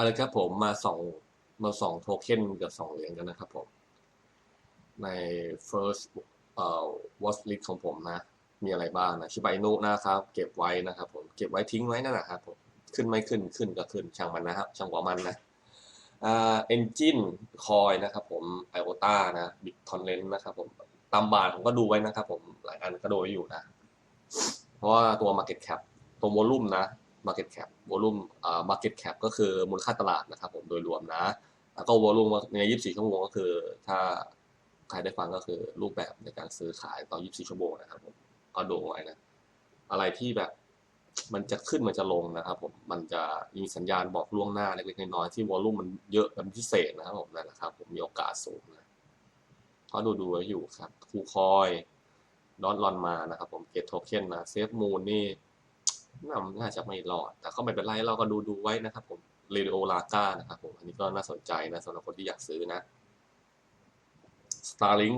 เอาละครับผมมาสองมาสองโทเค็นกับสองเหรียญกันนะครับผม ใน first เอ่อ watch list ของผมนะ มีอะไรบ้างนะชิบาอินุนะครับ เก็บไว้นะครับผม เก็บไว้ทิ้งไว้นั่นแหละครับผมขึ้นไม่ขึ้นขึ้นก็ขึ้นช่างมันนะครับ ช่างหัวมันนะอ่าเอนจินคอยนะครับผมไอโอต้านะบิ t ทอนเลนนะครับผมตามบาทผมก็ดูไว้นะครับผมหลายอันก็ดูไว้อยู่นะ เพราะว่าตัว Market Cap ตัวโวลุ่มนะ Market Cap โวลุ่มอ่า Market Cap ก็คือมูลค่าตลาดนะครับผมโดยรวมนะ แล้วก็โวลุ่มใน 24 ชั่วโมงก็คือ ถ้าใครได้ฟังก็คือรูปแบบในการซื้อขายต่อ24 ชั่วโมงนะครับผมก็ดูไว้นะ อะไรที่แบบมันจะขึ้นมันจะลงนะครับผม มันจะมีสัญญาณบอกล่วงหน้าเล็กๆน้อยๆที่วอลลุ่มมันเยอะเป็นพิเศษนะครับผมนั่นแหละครับ ผมมีโอกาสสูงนะก็ดูดูไว้อยู่ครับคูคอยดอนลอนมานะครับผมเกตโทเค็นนะเซฟมูนนี่ น่าน่าจะไม่รอด แต่ก็ไม่เป็นไรเราก็ดูดูไว้นะครับผมเรดิโอลาก้านะครับผม อันนี้ก็น่าสนใจนะสำหรับคนที่อยากซื้อนะ Starlink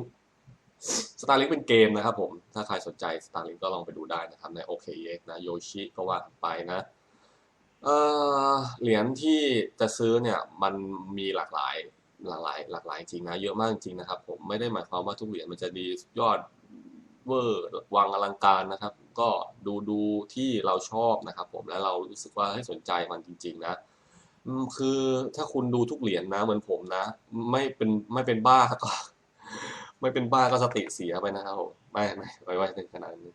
Starlink เป็นเกมนะครับผม ถ้าใครสนใจ Starlink ก็ลองไปดูได้นะครับใน OKX นะโยชิก็ว่าไปนะเหรียญที่จะซื้อเนี่ยมันมีหลากหลายหลากหลายหลากหลายจริงนะเยอะมากจริงนะครับผมไม่ได้หมายความว่าทุกเหรียญมันจะดียอด เวอร์วังอลังการนะครับ ก็ดูดูที่เราชอบนะครับ ผมแล้วเรารู้สึกว่าให้สนใจมันจริง ๆ นะคือถ้าคุณดูทุกเหรียญนะเหมือนผมนะ ไม่เป็นไม่เป็นบ้าก็ ไม่เป็นบ้าก็สติเสียไปนะครับผมไม่ไม่ไว้ไว้ในขนาดนี้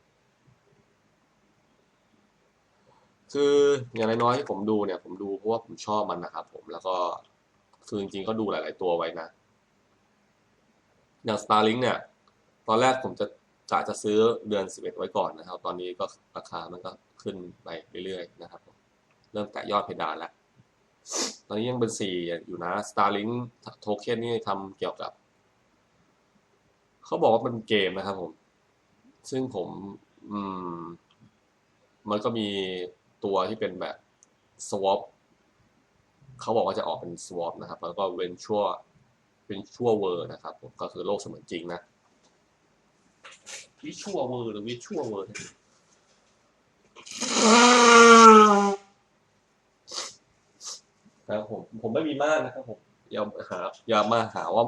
คืออย่างน้อยที่ผมดูเนี่ยผมดูเพราะว่าผมชอบมันนะครับผมแล้วก็คือจริงๆก็ดูหลาย ๆ ตัวไว้นะ อย่าง Starlink เนี่ย ตอนแรกผมจะ กะจะซื้อเดือน 11 ไว้ก่อนนะครับ ตอนนี้ก็ราคามันก็ขึ้นไปเรื่อยๆนะครับ เริ่มแตะยอดเพดานแล้ว ตอนนี้ยังเป็น 4 อยู่นะ Starlink โทเค็นนี่ทำเกี่ยวกับ เขาบอกว่าเป็นเกมนะครับผม ซึ่งผมอืมมันก็มีตัวที่เป็นแบบ swap เขาบอกว่าจะออกเป็น swap นะครับ แล้วก็ venture venture world นะครับผมก็คือโลกเสมือนจริงนะ virtual world หรือ virtual world นะครับผมผมไม่มีมากนะครับผมอย่าหา อย่ามาหาว่า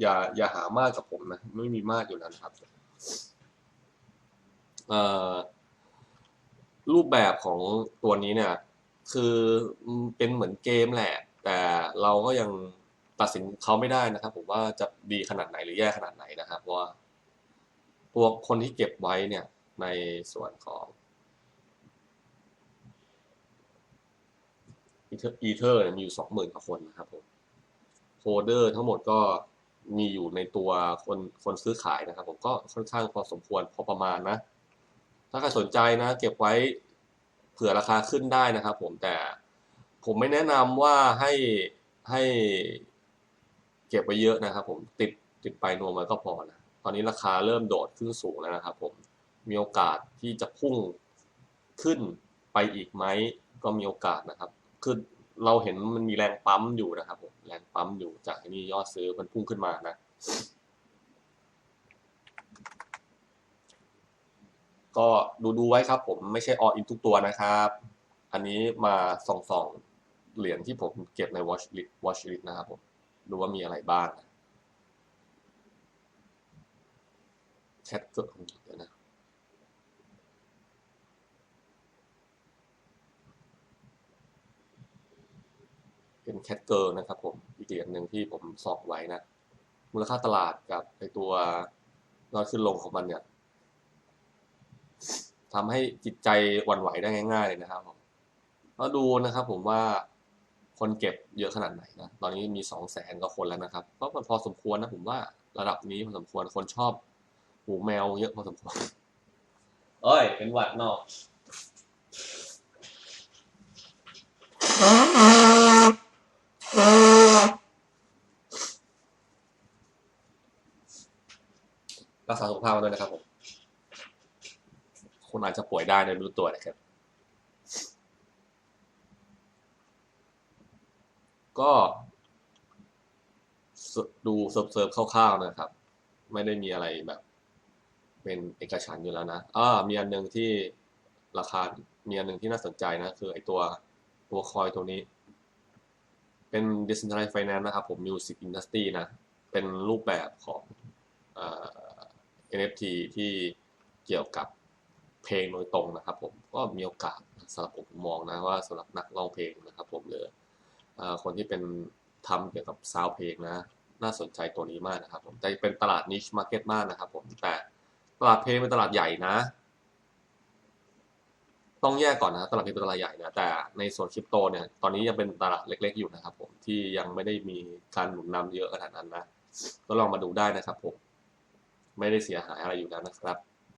อย่า อย่าหามากกับผมนะ ไม่มีมากอยู่แล้วนะครับเอ่อรูปแบบของตัวนี้เนี่ย คือเป็นเหมือนเกมแหละ แต่เราก็ยังตัดสินเขาไม่ได้นะครับ ผมว่าจะดีขนาดไหนหรือแย่ขนาดไหนนะครับเพราะว่า ตัวคนที่เก็บไว้เนี่ยในส่วนของอีเทอร์มีอยู่สองหมื่นกว่าคนนะครับผมโฮเดอร์ทั้งหมดก็มีอยู่ในตัวคนคนซื้อขายนะครับ ผมก็ค่อนข้างพอสมควรพอประมาณนะ ถ้าใครสนใจนะ เก็บไว้เผื่อราคาขึ้นได้นะครับผมแต่ผมไม่แนะนำว่าให้ให้เก็บไว้เยอะนะครับผมติดติดไปนวมไว้ก็พอนะ อนนี้ราคาเริ่มโดดขึ้นสูงแล้วนะครับผม มีโอกาสที่จะพุ่งขึ้นไปอีกไหมก็มีโอกาสนะครับ คือเราเห็นมันมีแรงปั๊มอยู่นะครับผม แรงปั๊มอยู่จากที่นี่ยอดซื้อมันพุ่งขึ้นมานะ ก็ดูดูไว้ครับผมไม่ใช่ออินทุกตัวนะครับ อันนี้มาส่องสองเหรียญที่ผมเก็บใน watch list watch list นะครับผม ดูว่ามีอะไรบ้างนะ แคทเกิดเดี๋ยนะเป็นแคทเกิลนะครับผม อีกเหรียญหนึ่งที่ผมสอบไว้นะ มูลค่าตลาดกับไอตัวยอดขึ้นลงของมันเนี่ยทำให้จิตใจหวั่นไหวได้ง่าย ๆ เลยนะครับผมก็ดูนะครับผมว่าคนเก็บเยอะขนาดไหนนะ ตอนนี้มีสองแสนกว่าคนแล้วนะครับ ก็พอสมควรนะผมว่าระดับนี้พอสมควรคนชอบ หูแมวเยอะพอสมควรเอ้ย เป็นหวัดนอกรักษาสุขภาพกันด้วยนะครับผมคุณอาจจะป่วยได้โดยไม่รู้ตัวนะครับ ก็ดูเซิร์ฟเซิร์ฟคร่าวๆนะครับ ไม่ได้มีอะไรแบบ เป็นเอกฉันท์อยู่แล้วนะอ่ามีอันหนึ่งที่ราคา มีอันหนึ่งที่น่าสนใจนะ คือไอตัวตัวคอยตัวนี้ เป็น decentralized finance นะครับ ผม music industry นะ เป็นรูปแบบของเอ่อ NFT ที่เกี่ยวกับเพลงโดยตรงนะครับผม ก็มีโอกาสสำหรับผมมองนะว่าสำหรับนักร้องเพลงนะครับผมหรืออ่อคนที่เป็นทำเกี่ยวกับซาวเพลงนะ น่าสนใจตัวนี้มากนะครับผมแต่เป็นตลาด niche market มากนะครับผมแต่ ตลาดเพย์เป็นตลาดใหญ่นะ ต้องแยกก่อนนะตลาดเพย์เป็นตลาดใหญ่นะแต่ในส่วนคริปโตเนี่ยตอนนี้ยังเป็นตลาดเล็ก ๆ อยู่นะครับ ผมที่ยังไม่ได้มีการหนุนนำเยอะขนาดนั้นนะก็ลองมาดูได้นะครับผมไม่ได้เสียหายอะไรอยู่แล้วนะครับ